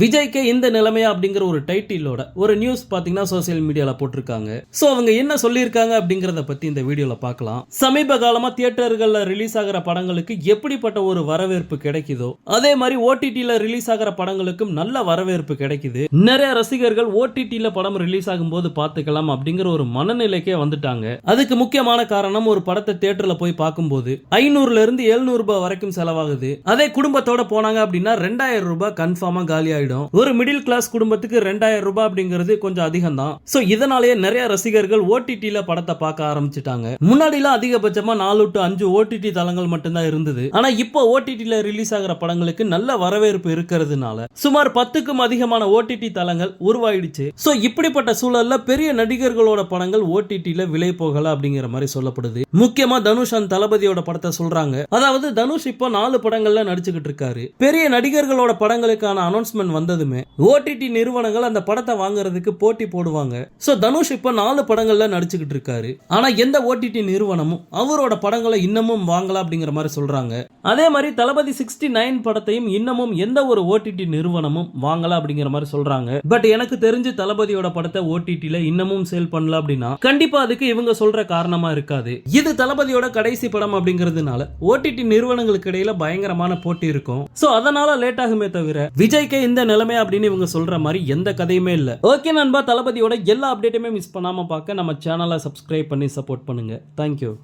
விஜய்க்கு இந்த நிலைமையா அப்படிங்கிற ஒரு டைட்டிலோட ஒரு நியூஸ் பாத்தீங்கன்னா சோசியல் மீடியால போட்டிருக்காங்க. சோ அவங்க என்ன சொல்லியிருக்காங்க அப்படிங்கறத பத்தி இந்த வீடியோல பார்க்கலாம். சமீப காலமா தியேட்டர்கள்ல ரிலீஸ் ஆகிற படங்களுக்கு எப்படிப்பட்ட ஒரு வரவேற்பு கிடைக்குதோ அதே மாதிரி ஓடிடில ரிலீஸ் ஆகிற படங்களுக்கும் நல்ல வரவேற்பு கிடைக்குது. நிறைய ரசிகர்கள் ஓடிடில படம் ரிலீஸ் ஆகும்போது பார்த்துக்கலாம் அப்படிங்கிற ஒரு மனநிலைக்கே வந்துட்டாங்க. அதுக்கு முக்கியமான காரணம் ஒரு படத்தை தியேட்டர்ல போய் பார்க்கும்போது ஐநூறுல இருந்து எழுநூறு ரூபாய் வரைக்கும் செலவாகுது. அதே குடும்பத்தோட போனாங்க அப்படின்னா ரெண்டாயிரம் ரூபாய் கன்ஃபார்மா காலி ஆயிடும். ஒரு மிடில் கிளாஸ் குடும்பத்துக்கு ரெண்டாயிரம் ரூபாய் அப்படிங்கிறது கொஞ்சம் அதிகம் தான் சோ இதனாலேயே நிறைய ரசிகர்கள் ஓடிடியில படத்தை பார்க்க ஆரம்பிச்சிட்டாங்க. முன்னாடிலாம் அதிகபட்சமா நாலு டு அஞ்சு ஓடிடி தளங்கள் மட்டும்தான் இருந்தது. ஆனா இப்போ ஓடிடியில ரிலீஸ் ஆகிற படங்களுக்கு நல்ல வரவேற்பு இருக்கிறதுனால சுமார் பத்துக்கும் அதிகமான ஓடிடி தளங்கள் உருவாயிடுச்சு. சோ இப்படிப்பட்ட சூழல்ல பெரிய நடிகர்களோட படங்கள் ஓடிடியில விலை போகல அப்படிங்கிற மாதிரி சொல்லப்படுது. முக்கியமா தனுஷ் அந்த தளபதியோட படத்தை சொல்றாங்க. அதாவது தனுஷ் இப்போ நாலு படங்கள்ல நடிச்சுக்கிட்டு இருக்காரு. பெரிய நடிகர்களோட படங்களுக்கான அனௌன்ஸ்மெண்ட் வந்ததுமே ஓடிடி நிறுவனங்கள் அந்த படத்தை வாங்குறதுக்கு போட்டி போடுவாங்க. ஸோ தனுஷ் இப்போ நாலு படங்கள்ல நடிச்சுக்கிட்டு இருக்காரு. ஆனா எந்த ஓடிடி நிறுவனமும் அவரோட படங்களை இன்னமும் வாங்கலாம் அப்படிங்கிற மாதிரி சொல்றாங்க. அதே மாதிரி தளபதி சிக்ஸ்டி நைன் படத்தையும் இன்னமும் எந்த ஒரு ஓடிடி நிறுவனமும் வாங்கலாம் அப்படிங்கிற மாதிரி சொல்றாங்க. பட் எனக்கு தெரிஞ்சு தளபதியோட படத்தை ஓடிடில இன்னமும் சேல் பண்ணல அப்படின்னா கண்டிப்பா அதுக்கு இவங்க சொல்ற காரணமா இருக்காது. இது தளபதியோட கடைசி படம் அப்படிங்கிறதுனால ஓடிடி நிறுவனங்களுக்கு இடையில பயங்கரமான போட்டி இருக்கும். சோ அதனால லேட் ஆகுமே தவிர விஜய்க்கு இந்த நிலைமை அப்படின்னு இவங்க சொல்ற மாதிரி எந்த கதையுமே இல்ல. ஓகே நண்பா தளபதியோட எல்லா அப்டேட்டுமே மிஸ் பண்ணாம பார்க்க நம்ம சேனலை சப்ஸ்கிரைப் பண்ணி சப்போர்ட் பண்ணுங்க. தேங்க்யூ